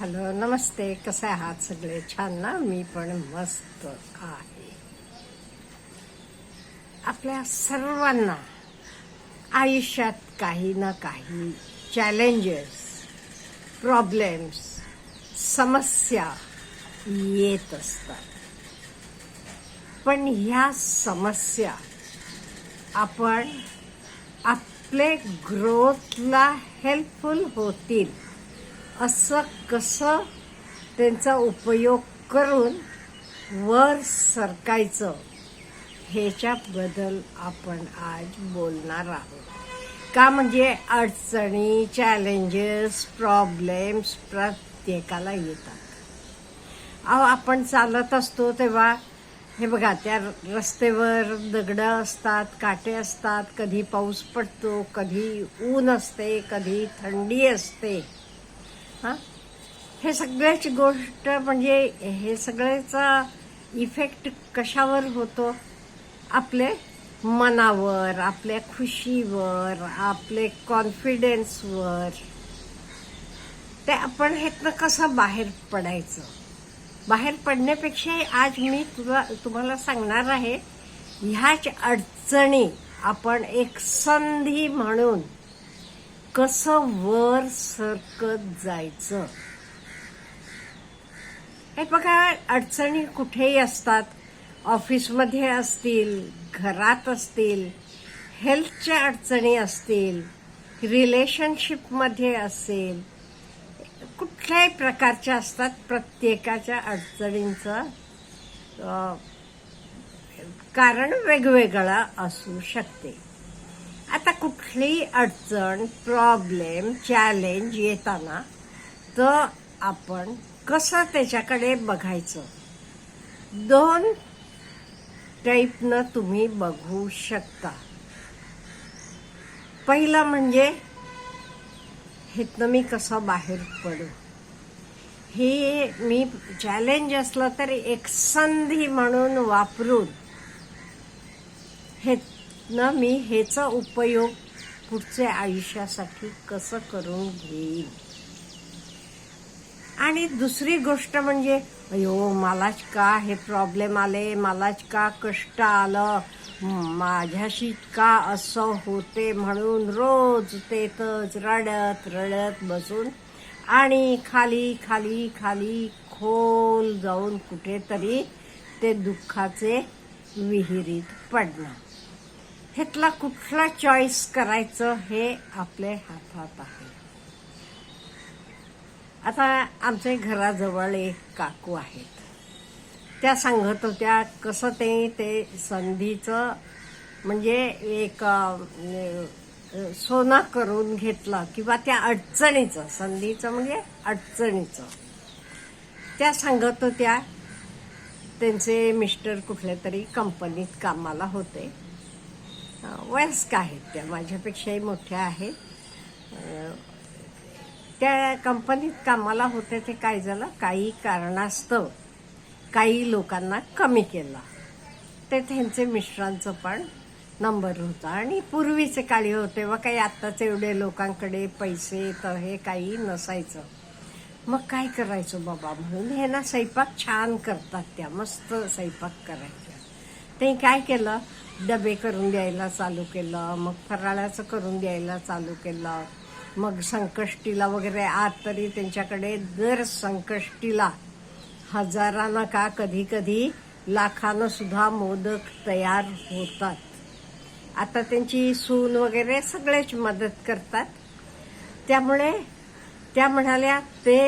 Hello नमस्ते कसे आहात सगळे? छान ना? मी पण मस्त आहे. आपल्या सर्वांना आयुष्यात काही ना काही चॅलेंजेस प्रॉब्लेम्स समस्या येत असतात. पण ह्या समस्या आपण आपले ग्रोथला हेल्पफुल होतील. असं कसं त्यांचा उपयोग करून वर सरकायचं ह्याच्याबद्दल आपण आज बोलणार आहोत. का म्हणजे अडचणी चॅलेंजेस प्रॉब्लेम्स प्रत्येकाला येतात. अहो आपण चालत असतो तेव्हा हे बघा त्या रस्त्यावर दगडं असतात काटे असतात कधी पाऊस पडतो कधी ऊन असते कधी थंडी असते. हां? हे सगळ्याची गोष्ट म्हणजे हे सगळ्याचा इफेक्ट कशावर होतो? आपले मनावर आपल्या खुशीवर आपले कॉन्फिडन्सवर ते आपण ह्यातनं कसं बाहेर पडायचं? बाहेर पडण्यापेक्षाही आज मी तुला तुम्हाला सांगणार आहे ह्याच अडचणी आपण एक संधी म्हणून कसं वर सरकत जायचं? हे बघा अडचणी कुठेही असतात. ऑफिसमध्ये असतील घरात असतील हेल्थच्या अडचणी असतील रिलेशनशिपमध्ये असेल कुठल्याही प्रकारच्या असतात प्रत्येकाच्या अडचणींचं कारण वेगवेगळं असू शकते. आता कुठलीही अडचण प्रॉब्लेम चॅलेंज येताना तर आपण कसं त्याच्याकडे बघायचं? दोन टाईपनं तुम्ही बघू शकता. पहिलं म्हणजे हेतनं मी कसं बाहेर पडू? हे मी चॅलेंज असलं तरी एक संधी म्हणून वापरून हे न मी ह्याचा उपयोग पुढच्या आयुष्यासाठी कसं करून घेईन? आणि दुसरी गोष्ट म्हणजे अयो मलाच का हे प्रॉब्लेम आले? मलाच का कष्ट आलं? माझ्याशी का असं होते म्हणून रोज तेथच रडत रडत बसून आणि खाली खाली खाली खोल जाऊन कुठेतरी ते दुःखाचे विहिरीत पडणं. ह्यातला कुठला चॉईस करायचं हे आपल्या हातात आहे. आता आमच्या घराजवळ एक काकू आहेत. त्या सांगत होत्या कसं ते ते संधीचं म्हणजे एक सोना सोनं करून घेतलं किंवा त्या अडचणीचं संधीचं म्हणजे अडचणीचं. त्या सांगत होत्या त्यांचे मिस्टर कुठल्या तरी कंपनीत कामाला होते. वयस्क आहेत त्या माझ्यापेक्षाही मोठ्या आहेत. त्या कंपनीत कामाला होते ते काय झालं काही कारणास्तव काही लोकांना कमी केला. ते त्यांचे मिस्टरांचं पण नंबर होता. आणि पूर्वीचे काळी होते व काही आत्ताच एवढे लोकांकडे पैसे तर हे काही नसायचं. मग काय करायचो बाबा? म्हणून हे ना स्वयंपाक छान करतात त्या मस्त स्वयंपाक करायच्या. ते काय केलं? डबे करून द्यायला चालू केलं मग फराळाचं करून द्यायला चालू केलं. मग संकष्टीला वगैरे आज तरी त्यांच्याकडे दर संकष्टीला हजारानं का कधी कधी लाखानं सुद्धा मोदक तयार होतात. आता त्यांची सून वगैरे सगळेच मदत करतात. त्यामुळे त्या म्हणाल्या ते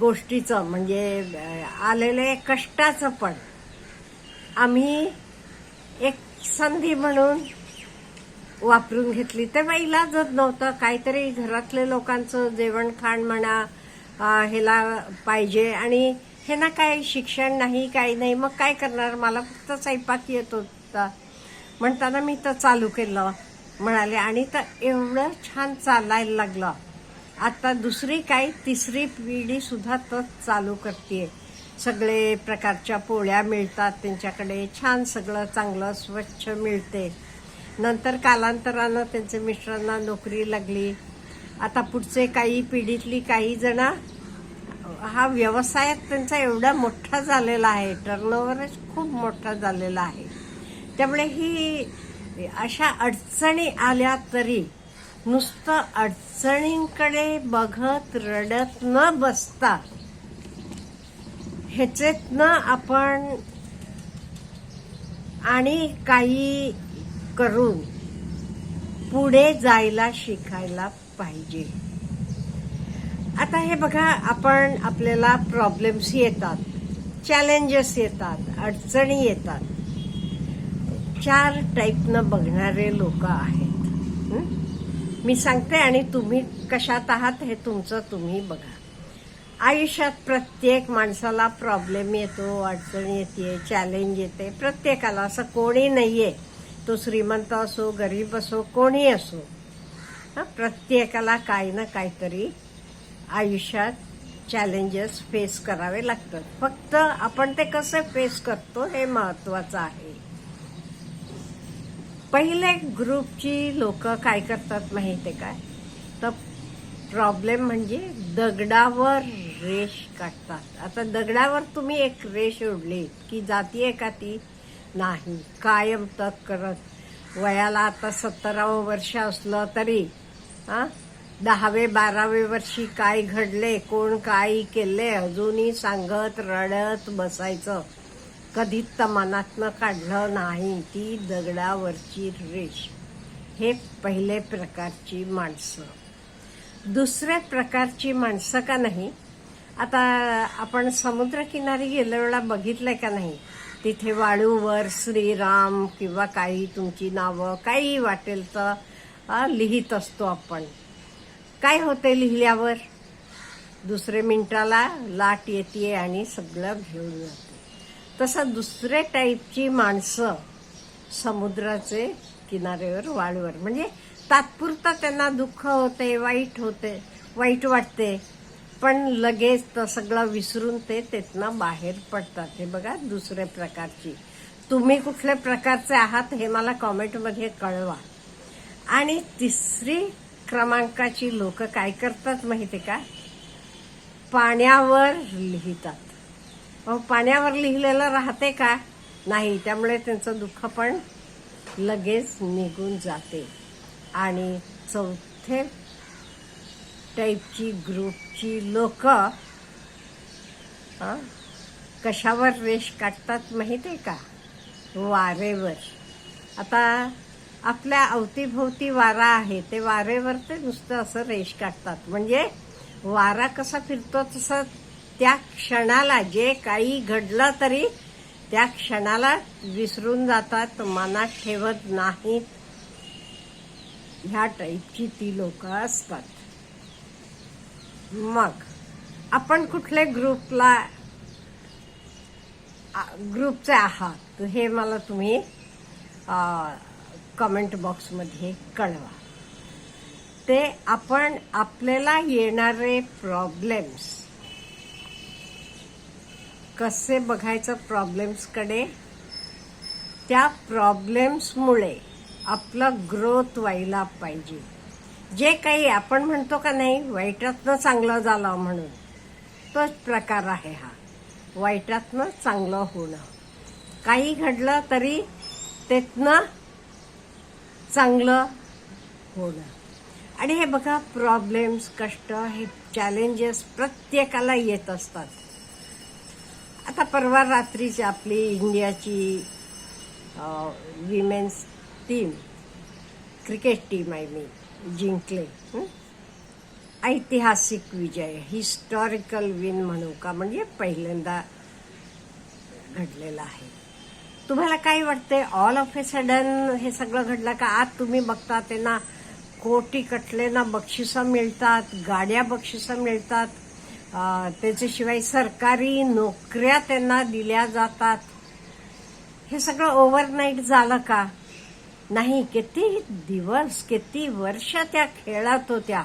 गोष्टीचं म्हणजे आलेले कष्टाचं पण आम्ही एक संधी म्हणून वापरून घेतली. तेव्हा इलाजच नव्हतं. काहीतरी घरातले लोकांचं जेवण खाण म्हणा ह्याला पाहिजे. आणि हे ना काय शिक्षण नाही काही नाही. मग काय करणार? मला फक्त स्वयंपाक येत होता. म्हणताना मी तर चालू केलं म्हणाले. आणि तर एवढं छान चालायला लागलं. आता दुसरी काय तिसरी पिढी सुद्धा तच चालू करते सगळे प्रकारच्या पोळ्या मिळतात त्यांच्याकडे छान सगळं चांगलं स्वच्छ मिळते. नंतर कालांतरानं त्यांच्या मिस्टरांना नोकरी लागली. आता पुढचे काही पिढीतली काही जण हा व्यवसायात त्यांचा एवढा मोठा झालेला आहे टर्नओव्हरच खूप मोठा झालेला आहे. त्यामुळे ही अशा अडचणी आल्या तरी नुसतं अडचणींकडे बघत रडत न बसता ह्याच्यातनं आपण आणि काही करून पुढे जायला शिकायला पाहिजे. आता हे बघा आपण आपल्याला प्रॉब्लेम्स येतात चॅलेंजेस येतात अडचणी येतात. चार टाईपनं बघणारे लोक आहेत. मी सांगते आणि तुम्ही कशात आहात हे तुमचं तुम्ही बघा. आयुष्यात प्रत्येक माणसाला प्रॉब्लेम येतो अडचण येते चॅलेंज येते. प्रत्येकाला असं कोणी नाहीये. तो श्रीमंत असो गरीब असो कोणी असो. प्रत्येकाला काही ना काहीतरी आयुष्यात चॅलेंजेस फेस करावे लागतात. फक्त आपण ते कसे फेस करतो हे महत्वाचं आहे. पहिले ग्रुपची लोक काय करतात माहितीये काय तर प्रॉब्लेम म्हणजे दगडावर रेष काढतात. आता दगडावर तुम्ही एक रेष ओढली की जातीय का ती? नाही. कायम तक करत. वयाला आता सत्तरावं वर्ष असलं तरी हा? दहावे बारावे वर्षी काय घडले कोण काय केले अजूनही सांगत रडत बसायचं. कधीच तर मनातनं काढलं नाही ती दगडावरची रेष हे पहिले प्रकारची माणसं. दुसऱ्या प्रकारची माणसं का नाही? आता आपण समुद्रकिनारी गेल्या वेळा बघितलंय का नाही? तिथे वाळूवर श्रीराम किंवा काही तुमची नावं काही वाटेल तर लिहित असतो आपण. काय होते लिहिल्यावर? दुसरे मिनिटाला लाट येते आणि सगळं घेऊन जाते तसं दुसरे टाईपची माणसं समुद्राचे किनाऱ्यावर वाळूवर. म्हणजे तात्पुरता त्यांना दुःख होते वाईट होते वाईट वाटते पण लगेच तर सगळं विसरून ते तिथनं बाहेर पडतात. हे बघा दुसऱ्या प्रकारची. तुम्ही कुठल्या प्रकारचे आहात हे मला कॉमेंटमध्ये कळवा. आणि तिसरी क्रमांकाची लोक काय करतात माहिती का? पाण्यावर लिहितात. अहो पाण्यावर लिहिलेलं राहते का? नाही त्यामुळे त्यांचं दुःख पण लगेच निघून जाते. आणि चौथे टाईपची ग्रुपची लोक कशावर रेष काढतात माहिती आहे का? वारेवर. आता आपल्या अवतीभोवती वारा आहे ते वारेवर ते नुसतं असं रेष काढतात. म्हणजे वारा कसा फिरतो तसं त्या क्षणाला जे काही घडलं तरी त्या क्षणाला विसरून जातात मनात ठेवत नाहीत. ह्या टाईपची ती लोक असतात. मग आपण कुठल्या ग्रुपला ग्रुपचे आहात हे मला तुम्ही कमेंट बॉक्समध्ये कळवा. ते आपण आपल्याला येणारे प्रॉब्लेम्स कसे बघायचं प्रॉब्लेम्सकडे त्या प्रॉब्लेम्समुळे आपला ग्रोथ व्हायला पाहिजे. जे काही आपण म्हणतो का नाही वाईटातनं चांगलं झालं म्हणून तोच प्रकार आहे हा. वाईटातनं चांगलं होणं. काही घडलं तरी त्यातनं चांगलं होणं. आणि हे बघा प्रॉब्लेम्स कष्ट हे चॅलेंजेस प्रत्येकाला येत असतात. आता परवा रात्रीची आपली इंडियाची विमेन्स टीम क्रिकेट टीम आहे मी जिंकले. ऐतिहासिक विजय हिस्टॉरिकल विन म्हणू का? म्हणजे पहिल्यांदा घडलेला आहे. तुम्हाला काय वाटते ऑल ऑफ ए सडन हे सगळं घडलं का? आज तुम्ही बघता त्यांना कोटी कटलेना बक्षिसं मिळतात गाड्या बक्षिसं मिळतात. त्याच्याशिवाय सरकारी नोकऱ्या त्यांना दिल्या जातात. हे सगळं ओव्हरनाईट झालं का? नाही किती दिवस किती वर्ष त्या खेळत होत्या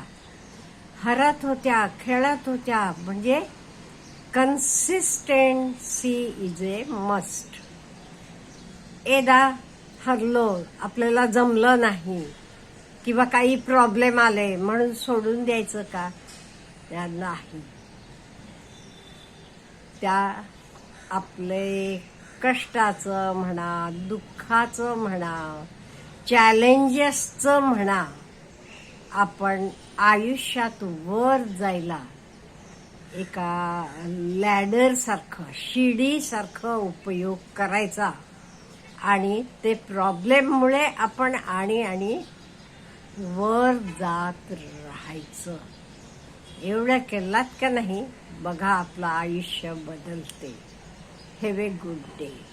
हरत होत्या खेळत होत्या. म्हणजे कन्सिस्टन्सी इज ए मस्ट एदा हरलो आपल्याला जमलं नाही किंवा काही प्रॉब्लेम आले म्हणून सोडून द्यायचं का? त्या नाही. त्या आपले कष्टाचं म्हणा दुःखाचं म्हणा चॅलेंजेसचं म्हणा. आपण आयुष्यात वर जायला एका लॅडरसारखं शिडीसारखं उपयोग करायचा. आणि ते प्रॉब्लेममुळे आपण आणि आणि वर जात राहायचं. एवढं केलात का नाही? बघा आपलं आयुष्य बदलते. Have a good day